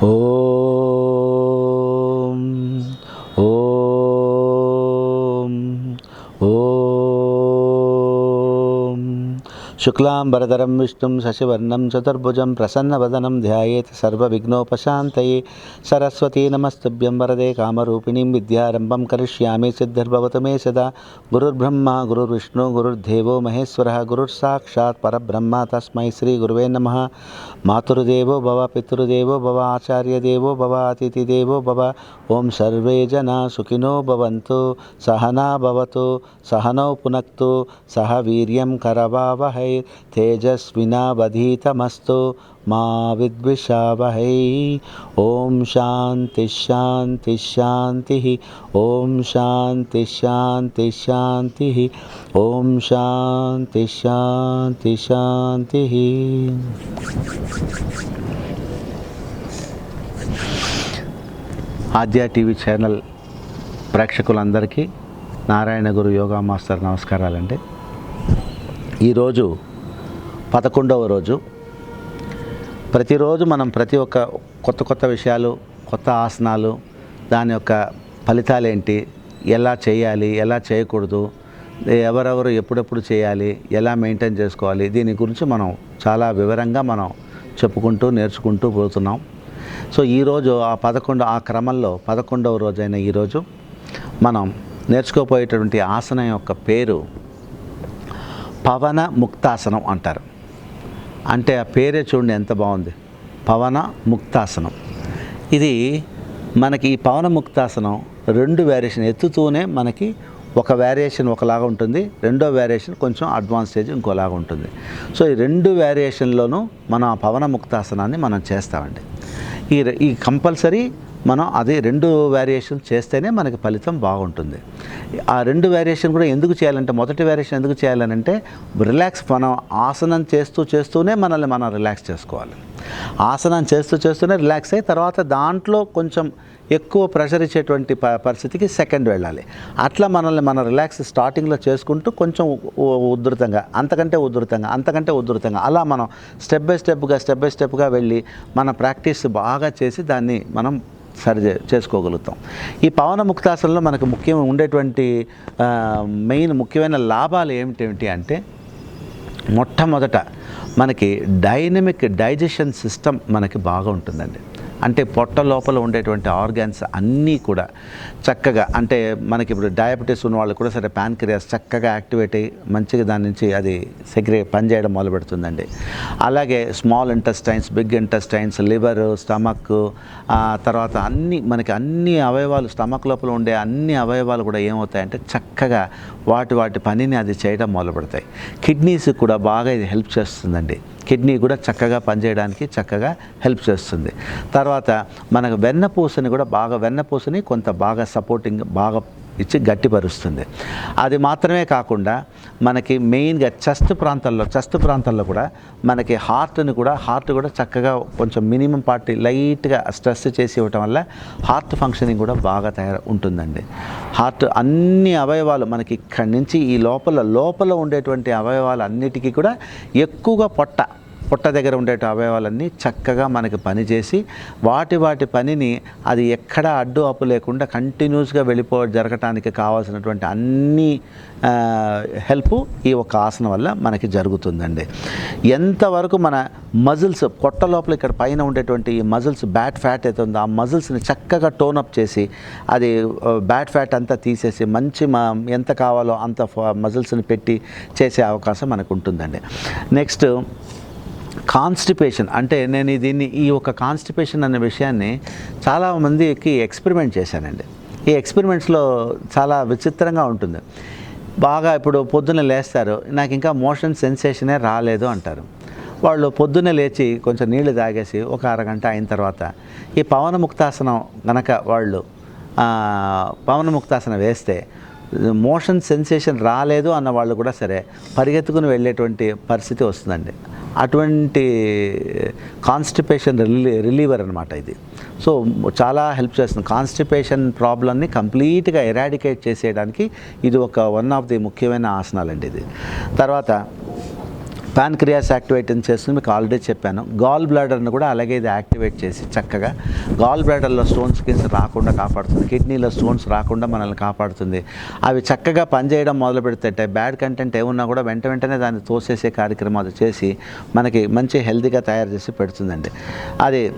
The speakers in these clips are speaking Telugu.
ఓం శుక్లాంబరధరం విష్ణుం శశివర్ణం చతుర్భుజం ప్రసన్నవదనం ధ్యాయేత్ సర్వవిఘ్నోపశాంతయే సరస్వతీ నమస్తుభ్యం వరదే కామరూపిణీం విద్యారంభం కరిష్యామి సిద్ధిర్భవతు మే సదా గురుర్బ్రహ్మ గురుర్విష్ణు గురుర్దేవో మహేశ్వర గురుర్సాక్షాత్ పరబ్రహ్మ తస్మై శ్రీ గురువే నమ మాతృదేవో భవ పితృదేవో భవ ఆచార్యదేవో భవ అతిథిదేవో భవ ఓం సర్వే జనా సుఖినో భవంతు సహనా భవతు సహనౌ పునక్తు సహ వీర్యం కరవావహై తేజస్వినావధీతమస్తు మా విద్విషావహై. ఓం శాంతి శాంతి శాంతి. ఓం శాంతి శాంతి శాంతి. ఓం శాంతి శాంతి శాంతి. ఆద్య టీవీ ఛానల్ ప్రేక్షకులందరికీ నారాయణ గురు యోగా మాస్టర్ నమస్కారాలండి. ఈరోజు పదకొండవ రోజు. ప్రతిరోజు మనం ప్రతి ఒక్క కొత్త కొత్త విషయాలు కొత్త ఆసనాలు దాని యొక్క ఫలితాలు ఏంటి ఎలా చేయాలి ఎలా చేయకూడదు ఎవరెవరు ఎప్పుడెప్పుడు చేయాలి ఎలా మెయింటైన్ చేసుకోవాలి దీని గురించి మనం చాలా వివరంగా మనం చెప్పుకుంటూ నేర్చుకుంటూ పోతున్నాం. సో ఈరోజు ఆ పదకొండు ఆ క్రమంలో పదకొండవ రోజైన ఈరోజు మనం నేర్చుకోపోయేటటువంటి ఆసనం యొక్క పేరు పవన ముక్తాసనం అంటారు. అంటే ఆ పేరే చూడండి ఎంత బాగుంది. పవన ముక్తాసనం. ఇది మనకి ఈ పవన ముక్తాసనం రెండు వేరియేషన్ ఎత్తుతూనే మనకి ఒక వేరియేషన్ ఒకలాగా ఉంటుంది. రెండో వేరియేషన్ కొంచెం అడ్వాన్స్ స్టేజ్ ఇంకోలాగా ఉంటుంది. సో ఈ రెండు వేరియేషన్లోనూ మనం ఆ పవన ముక్తాసనాన్ని మనం చేస్తామండి. ఈ ఈ కంపల్సరీ మనం అదే రెండు వేరియేషన్ చేస్తేనే మనకి ఫలితం బాగుంటుంది. ఆ రెండు వేరియేషన్ కూడా ఎందుకు చేయాలంటే మొదటి వేరియేషన్ ఎందుకు చేయాలనంటే రిలాక్స్ మనం ఆసనం చేస్తూ చేస్తూనే మనల్ని మనం రిలాక్స్ చేసుకోవాలి. ఆసనం చేస్తూ చేస్తూనే రిలాక్స్ అయ్యి తర్వాత దాంట్లో కొంచెం ఎక్కువ ప్రెషర్ ఇచ్చేటువంటి ప పరిస్థితికి సెకండ్ వెళ్ళాలి. అట్లా మనల్ని మన రిలాక్స్ స్టార్టింగ్లో చేసుకుంటూ కొంచెం ఉధృతంగా అంతకంటే ఉధృతంగా అంతకంటే ఉధృతంగా అలా మనం స్టెప్ బై స్టెప్గా స్టెప్ బై స్టెప్గా వెళ్ళి మన ప్రాక్టీస్ బాగా చేసి దాన్ని మనం సరి చేసుకోగలుగుతాం. ఈ పవన ముక్తాసనంలో మనకు ముఖ్యం ఉండేటువంటి మెయిన్ ముఖ్యమైన లాభాలు ఏమిటేమిటి అంటే మొట్టమొదట మనకి డైనమిక్ డైజెషన్ సిస్టమ్ మనకి బాగా ఉంటుందండి. అంటే పొట్ట లోపల ఉండేటువంటి ఆర్గాన్స్ అన్నీ కూడా చక్కగా అంటే మనకి ఇప్పుడు డయాబెటీస్ ఉన్న వాళ్ళు కూడా సరే ప్యాన్క్రియాస్ చక్కగా యాక్టివేట్ అయ్యి మంచిగా దాని నుంచి అది సెగ్రే పనిచేయడం మొదలు పెడుతుందండి. అలాగే small intestines big intestines liver stomach తర్వాత అన్ని మనకి అన్ని అవయవాలు స్టమక్ లోపల ఉండే అన్ని అవయవాలు కూడా ఏమవుతాయంటే చక్కగా వాటి వాటి పనిని అది చేయడం మొదలు పెడతాయి కిడ్నీస్ కూడా బాగా ఇది హెల్ప్ చేస్తుందండి. కిడ్నీ కూడా చక్కగా పనిచేయడానికి చక్కగా హెల్ప్ చేస్తుంది. తర్వాత మనకు వెన్నపూసని కూడా బాగా వెన్నపూసని కొంత బాగా సపోర్టింగ్ బాగా ఇచ్చి గట్టిపరుస్తుంది. అది మాత్రమే కాకుండా మనకి మెయిన్గా చెస్ట్ ప్రాంతాల్లో చెస్ట్ ప్రాంతాల్లో కూడా మనకి హార్ట్ని కూడా హార్ట్ కూడా చక్కగా కొంచెం మినిమం పార్టీ లైట్గా స్ట్రెస్ చేసి ఇవ్వటం వల్ల హార్ట్ ఫంక్షనింగ్ కూడా బాగా తయారు ఉంటుందండి. హార్ట్ అన్ని అవయవాలు మనకి ఇక్కడి నుంచి ఈ లోపల లోపల ఉండేటువంటి అవయవాలు అన్నిటికీ కూడా ఎక్కువగా పొట్ట పొట్ట దగ్గర ఉండే అవయవాలన్నీ చక్కగా మనకి పనిచేసి వాటి వాటి పనిని అది ఎక్కడ అడ్డు అప్పు లేకుండా కంటిన్యూస్గా వెళ్ళిపో జరగటానికి కావాల్సినటువంటి అన్ని హెల్ప్ ఈ ఒక ఆసనం వల్ల మనకి జరుగుతుందండి. ఎంతవరకు మన మజిల్స్ పొట్ట లోపల ఇక్కడ పైన ఉండేటువంటి ఈ మజిల్స్ బ్యాట్ ఫ్యాట్ అయితే ఉందో ఆ మజిల్స్ని చక్కగా టోనప్ చేసి అది బ్యాట్ ఫ్యాట్ అంతా తీసేసి మంచి మా ఎంత కావాలో అంత మజిల్స్ని పెట్టి చేసే అవకాశం మనకు ఉంటుందండి. నెక్స్ట్ కాన్స్టిపేషన్ అంటే నేను దీన్ని ఈ యొక్క కాన్స్టిపేషన్ అనే విషయాన్ని చాలామందికి ఎక్స్పెరిమెంట్ చేశానండి. ఈ ఎక్స్పెరిమెంట్స్లో చాలా విచిత్రంగా ఉంటుంది. బాగా ఇప్పుడు పొద్దున్న లేస్తారు నాకు ఇంకా మోషన్ సెన్సేషనే రాలేదు అంటారు. వాళ్ళు పొద్దున్నే లేచి కొంచెం నీళ్ళు తాగేసి ఒక అరగంట అయిన తర్వాత ఈ పవన ముక్తాసనం గనక వాళ్ళు పవన ముక్తాసనం వేస్తే మోషన్ సెన్సేషన్ రాలేదు అన్న వాళ్ళు కూడా సరే పరిగెత్తుకుని వెళ్ళేటువంటి పరిస్థితి వస్తుందండి. అటువంటి కాన్స్టిపేషన్ రిలీ రిలీవర్ అనమాట ఇది. సో చాలా హెల్ప్ చేస్తుంది. కాన్స్టిపేషన్ ప్రాబ్లమ్ని కంప్లీట్గా ఎరాడికేట్ చేసేయడానికి ఇది ఒక వన్ ఆఫ్ ది ముఖ్యమైన ఆసనాలండి ఇది. తర్వాత పాన్క్రియాస్ యాక్టివేట్ చేస్తుంది మీకు ఆల్రెడీ చెప్పాను. గాల్ బ్లాడర్ని కూడా అలాగే ఇది యాక్టివేట్ చేసి చక్కగా గాల్ బ్లాడర్లో స్టోన్స్ కింద రాకుండా కాపాడుతుంది. కిడ్నీలో స్టోన్స్ రాకుండా మనల్ని కాపాడుతుంది. అవి చక్కగా పనిచేయడం మొదలు పెడితే బ్యాడ్ కంటెంట్ ఏమున్నా కూడా వెంట వెంటనే దాన్ని తోసేసే కార్యక్రమాలు చేసి మనకి మంచి హెల్తీగా తయారు చేసి పెడుతుందండి. అది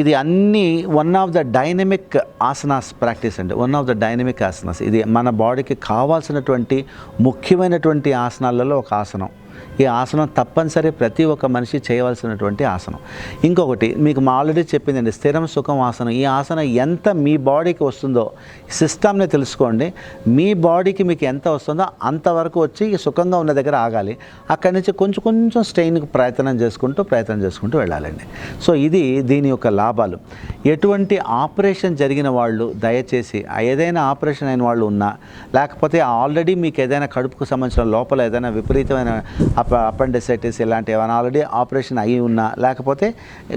ఇది అన్ని one of the dynamic asanas practice అండి. One of the dynamic asanas ఇది మన బాడీకి కావాల్సినటువంటి ముఖ్యమైనటువంటి ఆసనాలలో ఒక ఆసనం. ఈ ఆసనం తప్పనిసరి ప్రతి ఒక్క మనిషి చేయవలసినటువంటి ఆసనం. ఇంకొకటి మీకు మా ఆల్రెడీ చెప్పిందండి స్థిరం సుఖం ఆసనం. ఈ ఆసనం ఎంత మీ బాడీకి వస్తుందో సిస్టమ్ని తెలుసుకోండి. మీ బాడీకి మీకు ఎంత వస్తుందో అంతవరకు వచ్చి సుఖంగా ఉన్న దగ్గర ఆగాలి. అక్కడి నుంచి కొంచెం కొంచెం స్ట్రెయిన్కి ప్రయత్నం చేసుకుంటూ ప్రయత్నం చేసుకుంటూ వెళ్ళాలండి. సో ఇది దీని యొక్క లాభాలు. ఎటువంటి ఆపరేషన్ జరిగిన వాళ్ళు దయచేసి ఏదైనా ఆపరేషన్ అయిన వాళ్ళు ఉన్నా లేకపోతే ఆల్రెడీ మీకు ఏదైనా కడుపుకు సంబంధించిన లోపల ఏదైనా విపరీతమైన అప అపెండిసైటిస్ ఇలాంటి ఏమైనా ఆల్రెడీ ఆపరేషన్ అయి ఉన్నా లేకపోతే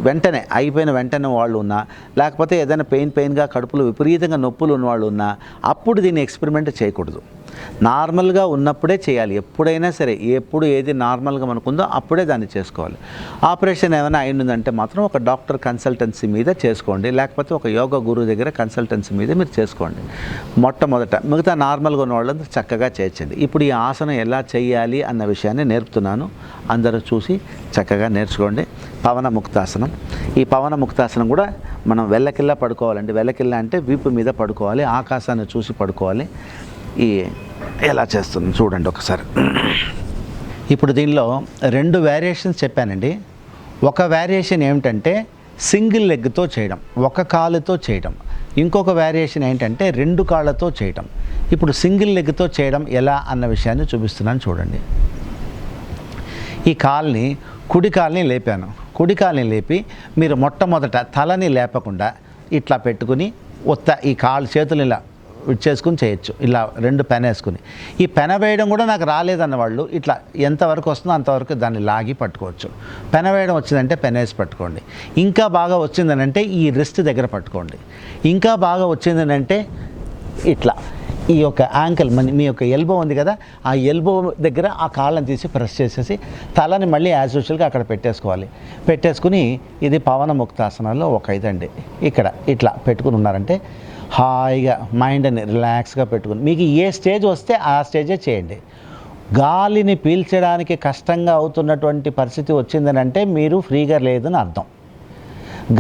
వెంటనే అయిపోయిన వెంటనే వాళ్ళు ఉన్నా లేకపోతే ఏదైనా పెయిన్ పెయిన్గా కడుపులో విపరీతంగా నొప్పులు ఉన్న వాళ్ళు ఉన్నా అప్పుడు దీన్ని ఎక్స్పెరిమెంట్ చేయకూడదు. నార్మల్గా ఉన్నప్పుడే చేయాలి. ఎప్పుడైనా సరే ఎప్పుడు ఏది నార్మల్గా మనకుందో అప్పుడే దాన్ని చేసుకోవాలి. ఆపరేషన్ ఏమైనా అయిందంటే మాత్రం ఒక డాక్టర్ కన్సల్టెన్సీ మీద చేసుకోండి. లేకపోతే ఒక యోగా గురువు దగ్గర కన్సల్టెన్సీ మీద మీరు చేసుకోండి. మొట్టమొదట మిగతా నార్మల్గా ఉన్న వాళ్ళందరూ చక్కగా చేర్చండి. ఇప్పుడు ఈ ఆసనం ఎలా చేయాలి అన్న విషయాన్ని నేర్పుతున్నాను. అందరూ చూసి చక్కగా నేర్చుకోండి. పవన ముక్తాసనం. ఈ పవన ముక్తాసనం కూడా మనం వెళ్ళకిల్లా పడుకోవాలండి. వెళ్ళకిల్లా అంటే వీపు మీద పడుకోవాలి ఆకాశాన్ని చూసి పడుకోవాలి. ఈ ఎలా చేస్తుంది చూడండి ఒకసారి. ఇప్పుడు దీనిలో రెండు వేరియేషన్స్ చెప్పానండి. ఒక వేరియేషన్ ఏమిటంటే సింగిల్ లెగ్తో చేయడం ఒక కాలుతో చేయడం. ఇంకొక వేరియేషన్ ఏంటంటే రెండు కాళ్ళతో చేయడం. ఇప్పుడు సింగిల్ లెగ్తో చేయడం ఎలా అన్న విషయాన్ని చూపిస్తున్నాను చూడండి. ఈ కాల్ని కుడి కాల్ని లేపాను. కుడి కాల్ని లేపి మీరు మొట్టమొదట తలని లేపకుండా ఇట్లా పెట్టుకుని ఒత్త ఈ కాళ్ళు చేతులు ఇలా చేసుకుని చేయొచ్చు. ఇలా రెండు పెన వేసుకుని. ఈ పెన వేయడం కూడా నాకు రాలేదన్న వాళ్ళు ఇట్లా ఎంతవరకు వస్తుందో అంతవరకు దాన్ని లాగి పట్టుకోవచ్చు. పెన వేయడం వచ్చిందంటే పెన వేసి పట్టుకోండి. ఇంకా బాగా వచ్చిందనంటే ఈ రిస్ట్ దగ్గర పట్టుకోండి. ఇంకా బాగా వచ్చిందనంటే ఇట్లా. ఈ యొక్క యాంకిల్ మన మీ యొక్క ఎల్బో ఉంది కదా ఆ ఎల్బో దగ్గర ఆ కాళ్ళని తీసి ప్రెస్ చేసేసి తలని మళ్ళీ యాజ్ యూజువల్గా అక్కడ పెట్టేసుకోవాలి. పెట్టేసుకుని ఇది పవన ముక్తాసనాల్లో ఒక ఇదండి. ఇక్కడ ఇట్లా పెట్టుకుని ఉన్నారంటే హాయిగా మైండ్ని రిలాక్స్గా పెట్టుకుని. మీకు ఏ స్టేజ్ వస్తే ఆ స్టేజే చేయండి. గాలిని పీల్చడానికి కష్టంగా అవుతున్నటువంటి పరిస్థితి వచ్చిందని అంటే మీరు ఫ్రీగా లేదని అర్థం.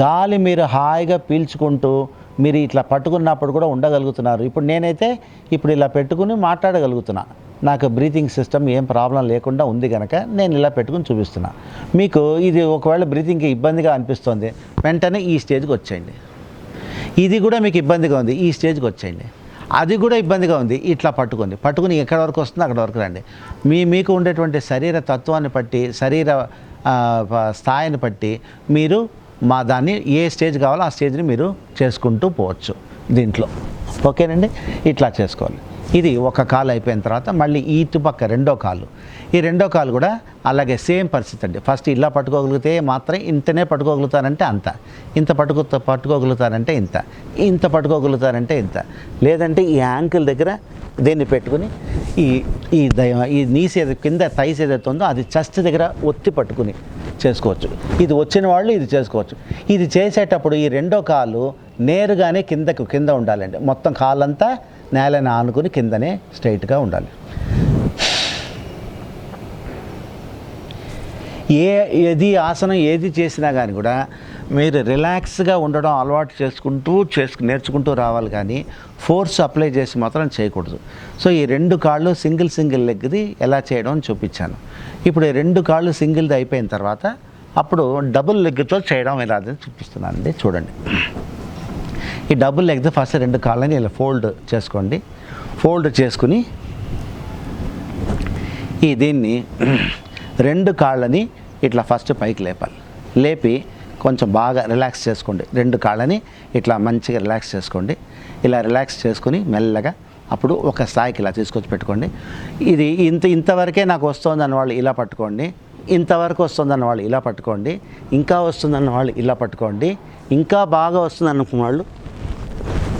గాలి మీరు హాయిగా పీల్చుకుంటూ మీరు ఇట్లా పట్టుకున్నప్పుడు కూడా ఉండగలుగుతున్నారు. ఇప్పుడు నేనైతే ఇప్పుడు ఇలా పెట్టుకుని మాట్లాడగలుగుతున్నా. నాకు బ్రీతింగ్ సిస్టమ్ ఏం ప్రాబ్లం లేకుండా ఉంది కనుక నేను ఇలా పెట్టుకుని చూపిస్తున్నా. మీకు ఇది ఒకవేళ బ్రీతింగ్కి ఇబ్బందిగా అనిపిస్తుంది వెంటనే ఈ స్టేజ్కి వచ్చేయండి. ఇది కూడా మీకు ఇబ్బందిగా ఉంది. ఈ స్టేజ్కి వచ్చేయండి. అది కూడా ఇబ్బందిగా ఉంది. ఇట్లా పట్టుకుంది పట్టుకుని ఎక్కడి వరకు వస్తుందో అక్కడ వరకు రండి. మీ మీకు ఉండేటువంటి శరీర తత్వాన్ని బట్టి శరీర స్థాయిని బట్టి మీరు మా దాన్ని ఏ స్టేజ్ కావాలో ఆ స్టేజ్ని మీరు చేసుకుంటూ పోవచ్చు. దీంట్లో. ఓకేనండి? ఇట్లా చేసుకోవాలి. ఇది ఒక కాలు అయిపోయిన తర్వాత మళ్ళీ ఈ ఇటుపక్క రెండో కాలు. ఈ రెండో కాలు కూడా అలాగే సేమ్ పరిస్థితి అండి. ఫస్ట్ ఇలా పట్టుకోగలిగితే మాత్రం ఇంతనే పట్టుకోగలుగుతారంటే అంత. ఇంత పట్టుకో పట్టుకోగలుగుతారంటే ఇంత. ఇంత పట్టుకోగలుగుతారంటే ఇంత. లేదంటే ఈ యాంకిల్ దగ్గర దీన్ని పెట్టుకుని ఈ ఈ దయ ఈ నీస్ ఏది కింద థైస్ ఏదైతే ఉందో అది చెస్ట్ దగ్గర ఒత్తి పట్టుకుని చేసుకోవచ్చు. ఇది వచ్చిన వాళ్ళు ఇది చేసుకోవచ్చు. ఇది చేసేటప్పుడు ఈ రెండో కాలు నేరుగానే కిందకు కింద ఉండాలండి. మొత్తం కాలంతా నేలని ఆనుకుని కిందనే స్ట్రైట్గా ఉండాలి. ఏ ఏది ఆసనం ఏది చేసినా కానీ కూడా మీరు రిలాక్స్గా ఉండడం అలవాటు చేసుకుంటూ చేసుకు నేర్చుకుంటూ రావాలి కానీ ఫోర్స్ అప్లై చేసి మాత్రం చేయకూడదు. సో ఈ రెండు కాళ్ళు సింగిల్ సింగిల్ లెగ్ది ఎలా చేయడం అని చూపించాను. ఇప్పుడు ఈ రెండు కాళ్ళు సింగిల్ది అయిపోయిన తర్వాత అప్పుడు డబుల్ లెగ్తో చేయడం ఎలా అని చూపిస్తున్నానండి. చూడండి. ఈ డబుల్ లెగ్ది ఫస్ట్ రెండు కాళ్ళని ఇలా ఫోల్డ్ చేసుకోండి. ఫోల్డ్ చేసుకుని ఈ దీన్ని రెండు కాళ్ళని ఇట్లా ఫస్ట్ పైకి లేపాలి. లేపి కొంచెం బాగా రిలాక్స్ చేసుకోండి. రెండు కాళ్ళని ఇట్లా మంచిగా రిలాక్స్ చేసుకోండి. ఇలా రిలాక్స్ చేసుకుని మెల్లగా అప్పుడు ఒక స్థాయికి ఇలా తీసుకొచ్చి పెట్టుకోండి. ఇది ఇంత ఇంతవరకే నాకు వస్తుంది అన్న వాళ్ళు ఇలా పట్టుకోండి. ఇంతవరకు వస్తుందన్న వాళ్ళు ఇలా పట్టుకోండి. ఇంకా వస్తుందన్న వాళ్ళు ఇలా పట్టుకోండి. ఇంకా బాగా వస్తుంది అనుకున్న వాళ్ళు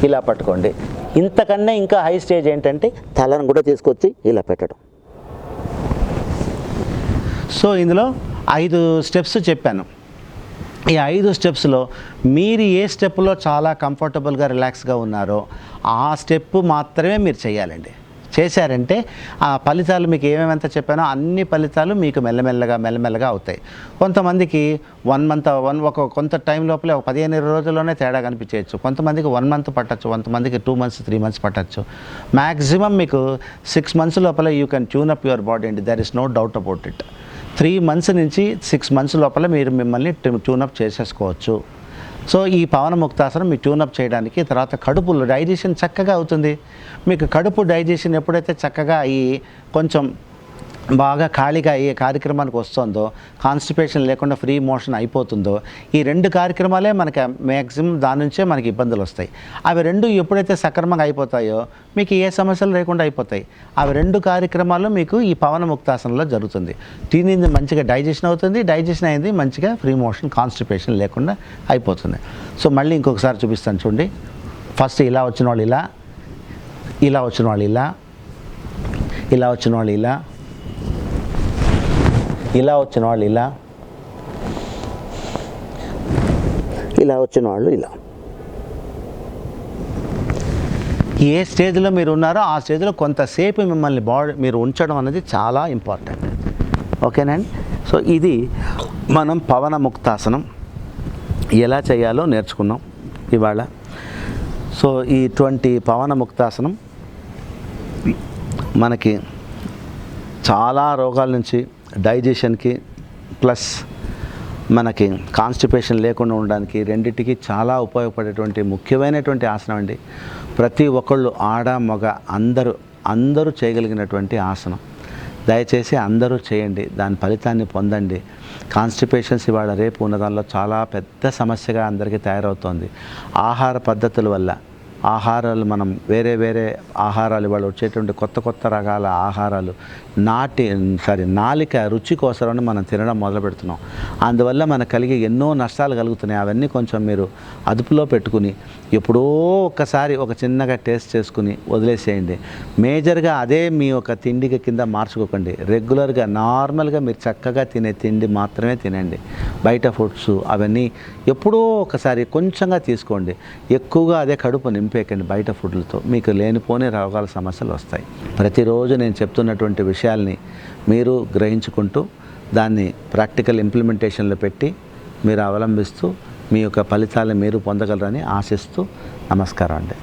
ఇలా పట్టుకోండి. ఇంతకన్నా ఇంకా హై స్టేజ్ ఏంటంటే తలను కూడా తీసుకొచ్చి ఇలా పెట్టడం. సో ఇందులో ఐదు స్టెప్స్ చెప్పాను. ఈ ఐదు స్టెప్స్లో మీరు ఏ స్టెప్లో చాలా కంఫర్టబుల్గా రిలాక్స్గా ఉన్నారో ఆ స్టెప్ మాత్రమే మీరు చేయాలండి. చేశారంటే ఆ ఫలితాలు మీకు ఏమేమంత చెప్పానో అన్ని ఫలితాలు మీకు మెల్లమెల్లగా మెల్లమెల్లగా అవుతాయి. కొంతమందికి వన్ మంత్ వన్ ఒక కొంత టైం లోపలే ఒక పదిహేను ఇరవై రోజుల్లోనే తేడా కనిపించవచ్చు. కొంతమందికి వన్ మంత్ పట్టచ్చు కొంతమందికి టూ మంత్స్ త్రీ మంత్స్ పట్టచ్చు. మ్యాక్సిమం మీకు సిక్స్ మంత్స్ లోపల you can tune up your body అండి there is no doubt about it three months నుంచి సిక్స్ మంత్స్ లోపల మీరు మిమ్మల్ని ట్యూనప్ చేసేసుకోవచ్చు. సో ఈ పవన ముక్తాసనం మీ ట్యూనప్ చేయడానికి తర్వాత కడుపులో డైజెషన్ చక్కగా అవుతుంది. మీకు కడుపు డైజెషన్ ఎప్పుడైతే చక్కగా అయ్యి కొంచెం బాగా ఖాళీగా అయ్యే కార్యక్రమానికి వస్తుందో కాన్స్టిపేషన్ లేకుండా ఫ్రీ మోషన్ అయిపోతుందో ఈ రెండు కార్యక్రమాలే మనకి మ్యాక్సిమం దాని నుంచే మనకి ఇబ్బందులు వస్తాయి. అవి రెండు ఎప్పుడైతే సక్రమంగా అయిపోతాయో మీకు ఏ సమస్యలు లేకుండా అయిపోతాయి. అవి రెండు కార్యక్రమాలు మీకు ఈ పవన ముక్తాసనంలో జరుగుతుంది. తినింది మంచిగా డైజెషన్ అవుతుంది డైజెషన్ అయింది మంచిగా ఫ్రీ మోషన్ కాన్స్టిపేషన్ లేకుండా అయిపోతుంది. సో మళ్ళీ ఇంకొకసారి చూపిస్తాను చూడండి. ఫస్ట్ ఇలా వచ్చిన వాళ్ళు ఇలా ఇలా వచ్చిన వాళ్ళు ఇలా ఇలా వచ్చిన వాళ్ళు ఇలా ఇలా వచ్చిన వాళ్ళు ఇలా. ఇలా వచ్చిన వాళ్ళు ఇలా. ఏ స్టేజ్లో మీరు ఉన్నారో ఆ స్టేజ్లో కొంతసేపు మిమ్మల్ని బాడీ మీరు ఉంచడం అనేది చాలా ఇంపార్టెంట్. ఓకేనండి? సో ఇది మనం పవన ముక్తాసనం ఎలా చేయాలో నేర్చుకున్నాం ఇవాళ. సో ఈ ఇటువంటి పవన ముక్తాసనం మనకి చాలా రోగాల నుంచి డైజెషన్కి ప్లస్ మనకి కాన్స్టిపేషన్ లేకుండా ఉండడానికి రెండింటికి చాలా ఉపయోగపడేటువంటి ముఖ్యమైనటువంటి ఆసనం అండి. ప్రతి ఒక్కళ్ళు ఆడ మగ అందరూ అందరూ చేయగలిగినటువంటి ఆసనం. దయచేసి అందరూ చేయండి. దాని ఫలితాన్ని పొందండి. కాన్స్టిపేషన్స్ ఇవాళ రేపు ఉన్నదానిలో చాలా పెద్ద సమస్యగా అందరికీ తయారవుతోంది. ఆహార పద్ధతుల వల్ల ఆహారాలు మనం వేరే వేరే ఆహారాలు ఇవాళ వచ్చేటువంటి కొత్త కొత్త రకాల ఆహారాలు నాటి సారీ నాలిక రుచి కోసమని మనం తినడం మొదలు పెడుతున్నాం. అందువల్ల మనకు కలిగే ఎన్నో నష్టాలు కలుగుతున్నాయి. అవన్నీ కొంచెం మీరు అదుపులో పెట్టుకుని ఎప్పుడో ఒక్కసారి ఒక చిన్నగా టేస్ట్ చేసుకుని వదిలేసేయండి. మేజర్గా అదే మీ ఒక తిండికి కింద మార్చుకోకండి. రెగ్యులర్గా నార్మల్గా మీరు చక్కగా తినే తిండి మాత్రమే తినండి. బయట ఫుడ్స్ అవన్నీ ఎప్పుడో ఒకసారి కొంచెంగా తీసుకోండి. ఎక్కువగా అదే కడుపు నింపేకండి బయట ఫుడ్లతో. మీకు లేనిపోని రోగాల సమస్యలు వస్తాయి. ప్రతిరోజు నేను చెప్తున్నటువంటి విషయాల్ని మీరు గ్రహించుకుంటూ దాన్ని ప్రాక్టికల్ ఇంప్లిమెంటేషన్లో పెట్టి మీరు అవలంబిస్తూ మీ యొక్క ఫలితాలను మీరు పొందగలరని ఆశిస్తూ నమస్కారం అండి.